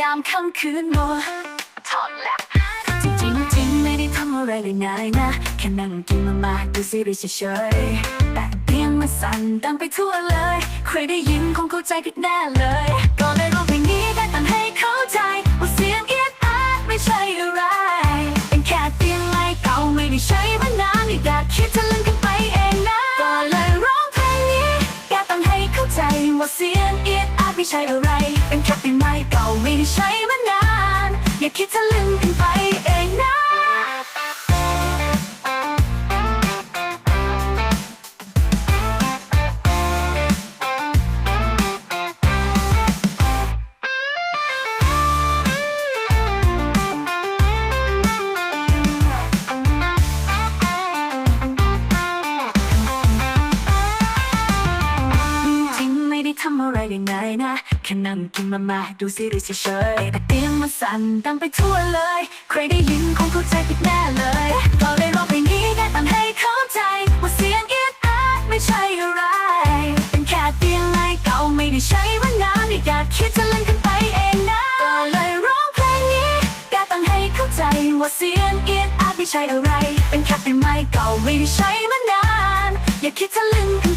ยามค่ำคืนมัวถอดแหละจริงจริงไม่ได้ทำอะไรเลยง่ายนะ แค่นั่งกินมามาดูซีรีส์เฉยๆแต่เตียงมันสั่นดังไปทั่วเลย ใครได้ยินคงเข้าใจผิดแน่เลย ก็เลยร้องเพลงนี้ได้ตั้งให้เข้าใจ ว่าเสียงเอียดอาดไม่ใช่อะไร เป็นแค่เตียงไม้เก่าไม่ได้ใช้มานานอยากคิดจะลืมกันไปเองนะ ก็เลยร้องเพลงนี้แกต้องให้เข้าใจว่าเสียงเอียด ไม่ใช่อะไร เป็นแค่เตียงไม้เก่าไม่ได้ใช้มานาน อย่าคิดจะลืม ทำอะไรได้ไงนะแค่นั่งกินมามาดูซีรีส์เฉยๆแต่เตียงมันสั่นดังไปทั่วเลย ใครได้ยินคงเข้าใจผิดแน่เลยก็เลยร้องเพลงนี้ได้ตั้งให้เข้าใจ ว่าเสียงเอียดอาดไม่ใช่อะไร เป็นแค่เตียงไม้เก่าไม่ได้ใช้มานานอยากคิดจะเล่นกันไปเองนะก็เลยร้องเพลงนี้ได้ตั้งให้เข้าใจว่าเสียงเอียดอาดไม่ใช่อะไร เป็นแค่เตียงไม้เก่าไม่ได้ใช้มานาน อย่าคิดจะลืมกัน